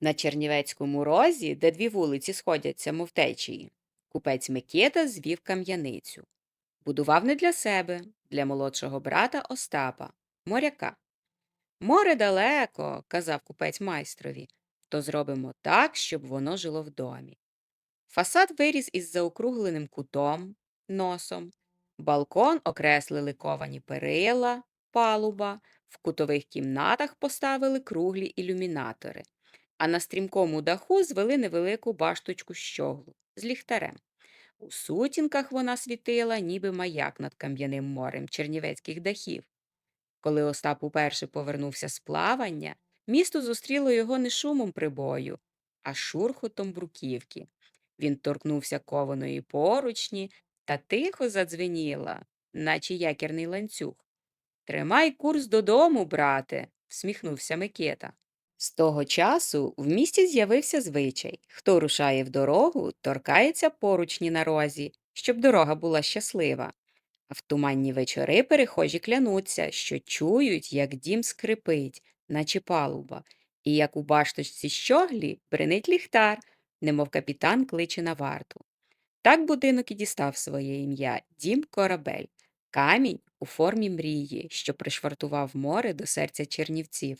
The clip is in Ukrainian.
На Чернівецькому розі, де дві вулиці сходяться, мов течії, купець Микита звів кам'яницю. Будував не для себе, для молодшого брата Остапа, моряка. Море далеко, казав купець майстрові, то зробимо так, щоб воно жило в домі. Фасад виріс із заокругленим кутом, носом, балкон окреслили ковані перила, палуба, в кутових кімнатах поставили круглі ілюмінатори, а на стрімкому даху звели невелику башточку щоглу з ліхтарем. У сутінках вона світила, ніби маяк над кам'яним морем чернівецьких дахів. Коли Остап уперше повернувся з плавання, місто зустріло його не шумом прибою, а шурхотом бруківки. Він торкнувся кованої поручні та тихо задзвеніла, наче якірний ланцюг. Тримай курс додому, брате, всміхнувся Микита. З того часу в місті з'явився звичай хто рушає в дорогу, торкається поручні на розі, щоб дорога була щаслива. А в туманні вечори перехожі клянуться, що чують, як дім скрипить, наче палуба, і як у башточці щоглі бренить ліхтар, немов капітан кличе на варту. Так будинок і дістав своє ім'я дім корабель, камінь у формі мрії, що пришвартував море до серця чернівців.